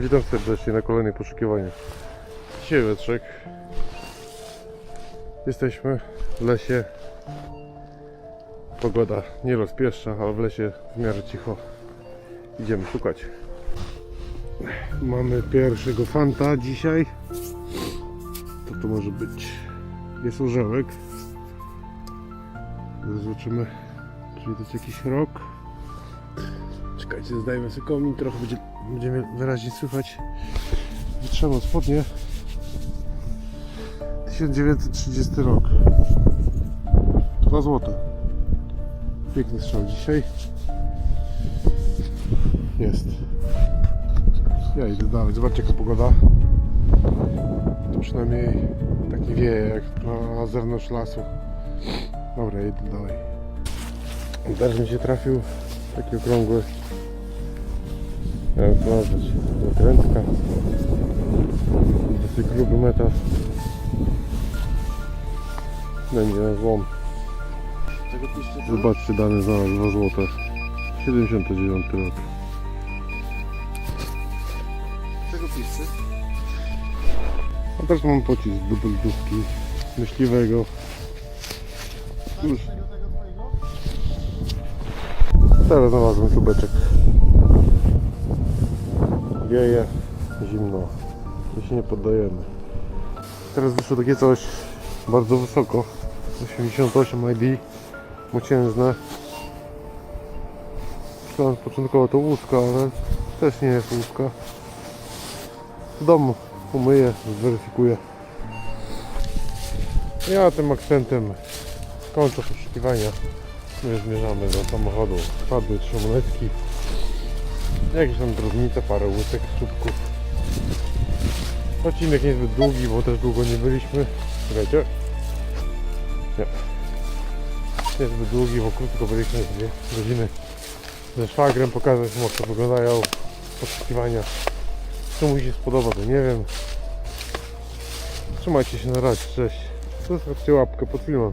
Witam serdecznie na kolejnych poszukiwaniach. Dzisiaj wieczek. Jesteśmy w lesie. Pogoda nie rozpieszcza, ale w lesie w miarę cicho. Idziemy szukać. Mamy pierwszego fanta dzisiaj. Co to może być? Jest orzełek. Zobaczymy, czy to jest jakiś rok. Czekajcie, zdajmy sobie komin, trochę będzie, będziemy wyraźnie słychać. Wytrzymam spodnie. 1930 rok. 2 złote. Piękny strzał dzisiaj. Jest. Ja idę dalej. Zobaczcie jaka pogoda. To przynajmniej tak nie wieje jak na zewnątrz lasu. Dobra, idę dalej. Też mi się trafił taki okrągły to nazwać, zakrętka dosyć gruby metal. Będzie na złom. Zobaczcie dane znalazł 2 złote. 79 rok. Czego piszcie? a teraz mam pocisk do buldówki myśliwego. Już. Teraz znalazłem śrubeczek wieje zimno. My się nie poddajemy. Teraz wyszło takie coś bardzo wysoko. 88 ID mociężne myślałem początkowo to łuska, ale też nie jest łuska w domu umyję, zweryfikuję. Ja tym akcentem kończę poszukiwania. My zmierzamy do samochodu. Wpadły trzy jakieś tam drobnice, parę łusek, słupków. Odcinek niezbyt długi, bo też długo nie byliśmy. Czekajcie. Nie. Niezbyt długi, bo krótko byliśmy dwie godziny. Ze szwagrem pokazać mu jak wyglądają poszukiwania. Co mu się spodoba to nie wiem. Trzymajcie się na razie, cześć. Zostawcie łapkę pod filmem